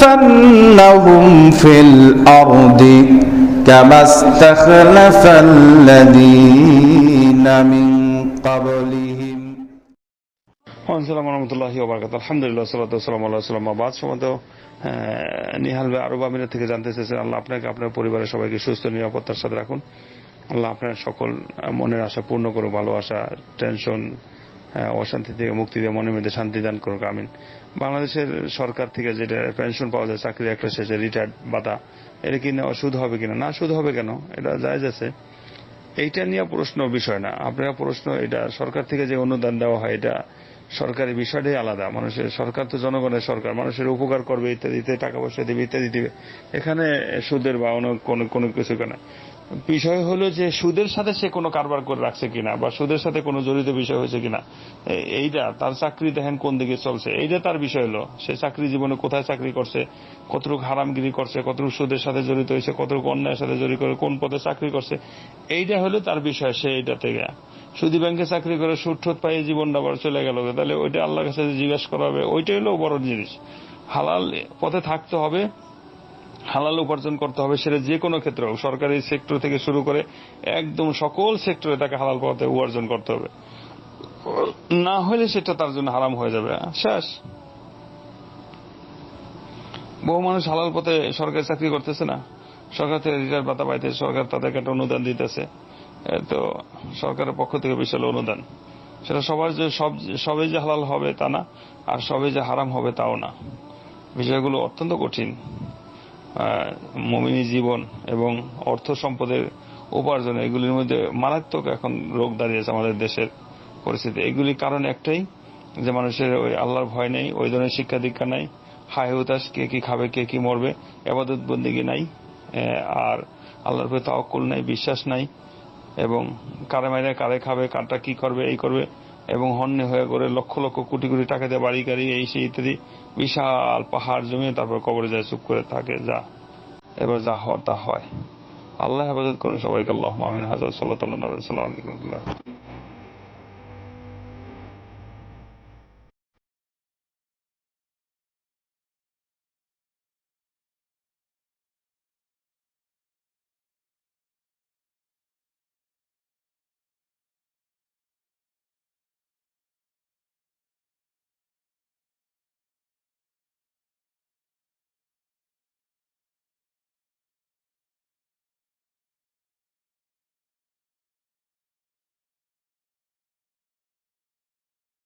ليستخلفنهم في الأرض كما استخلف الذين من قبلهم আসসালামু রহমতুল্লাহি ওবরাকাত আলহামদুলিল্লাহ সাল্লাতু সাল্লাম আল্লাহ সাল্লাম আবাদ সমাত নিহাল ভাই আরব আমিরাত থেকে জানতে চেয়েছেন আল্লাহ আপনাকে আপনার পরিবারের সবাইকে সুস্থ নিরাপত্তার সাথে রাখুন আল্লাহ আপনার সকল আহ, মনের আশা পূর্ণ করুক ভালোবাসা টেনশন আহ, অশান্তি থেকে মুক্তি দিয়ে মনের মধ্যে শান্তি দান করুক, আমিন। বাংলাদেশের সরকার থেকে যেটা পেনশন পাওয়া যায়, চাকরি একটা শেষে রিটায়ার্ড বাতা এটা কি সুদ হবে কিনা? না, সুদ হবে কেন? এটা জায়জ আছে। এইটা নিয়ে প্রশ্ন বিষয় না। আপনার প্রশ্ন, এটা সরকার থেকে যে অনুদান দেওয়া হয়, এটা সরকারি বিষয়টাই আলাদা। মানুষের, সরকার তো জনগণের সরকার, মানুষের উপকার করবে ইত্যাদিতে টাকা পয়সা দিবে, ইত্যাদি দিবে। এখানে সুদের বা অন্য কোনো কোনো কিছু কেনা বিষয় হলো যে সুদের সাথে সে কোনো কারবার করে রাখছে কিনা, বা সুদের সাথে কোনো জড়িত বিষয় হয়েছে কিনা এইটা তার চাকরি দেখেন কোন দিকে চলছে, এইটা তার বিষয় হলো, সে চাকরি জীবনে কোথায় চাকরি করছে, কতটুকু হারামগিরি করছে, কতটুকু সুদের সাথে জড়িত হয়েছে, কতটুকু অন্যায়ের সাথে জড়িত করে কোন পদে চাকরি করছে, এইটা হলো তার বিষয় সে এইটা থেকে। সুদি ব্যাংকে চাকরি করে সুদ ঠোঁট পাইয়ে জীবনটা আবার চলে গেল তাহলে ওইটা আল্লাহর কাছে জিজ্ঞাসা করা হবে, ওইটাই হলো বড় জিনিস। হালাল পথে থাকতে হবে হালাল উপার্জন করতে হবে সেটা যে কোনো ক্ষেত্রে হোক। সরকারি সেক্টর থেকে শুরু করে একদম সকল সেক্টরে তাকে হালাল পথে উপার্জন করতে হবে। না হলে সেটা তার জন্য হারাম হয়ে যাবে। শেষ। বহু মানুষ হালাল পথে সরকারি চাকরি করতেছে না। সরকার থেকে রিটায়ার ভাতা পাইতেছে সরকার তাদেরকে একটা অনুদান দিতেছে। তো সরকারের পক্ষ থেকে বিশাল অনুদান। সেটা সবার যে সব সবই যে হালাল হবে তা না, আর সবে যে হারাম হবে তাও না। বিষয়গুলো অত্যন্ত কঠিন। মমিনী জীবন এবং অর্থ সম্পদের উপার্জন, এগুলির মধ্যে মারাত্মক এখন রোগ দাঁড়িয়েছে আমাদের দেশের পরিস্থিতি। এগুলির কারণ একটাই, যে মানুষের ওই আল্লাহর ভয় নেই, ওই ধরনের শিক্ষা দীক্ষা নাই, হায় হুতাশ কে কি খাবে, কে কি মরবে, এবাদত বন্দিগি নাই আর আল্লাহর প্রতি তাওয়াক্কুল নাই, বিশ্বাস নাই, এবং কারে মাইরে কারে খাবে, কারটা কি করবে, এই করবে এবং হন্যে হয়ে করে লক্ষ লক্ষ কোটি কোটি টাকা দিয়ে বাড়ি গাড়ি, এই সেই ইত্যাদি বিশাল পাহাড় জমিয়ে তারপর কবরে যায়, চুপ করে থাকে, যা। এবার যা হওয়ার তা হয়। আল্লাহ হেফাজত করুন সবাইকে। আল্লাহ মামিন হাজার সাল্লাহ সাল্লাম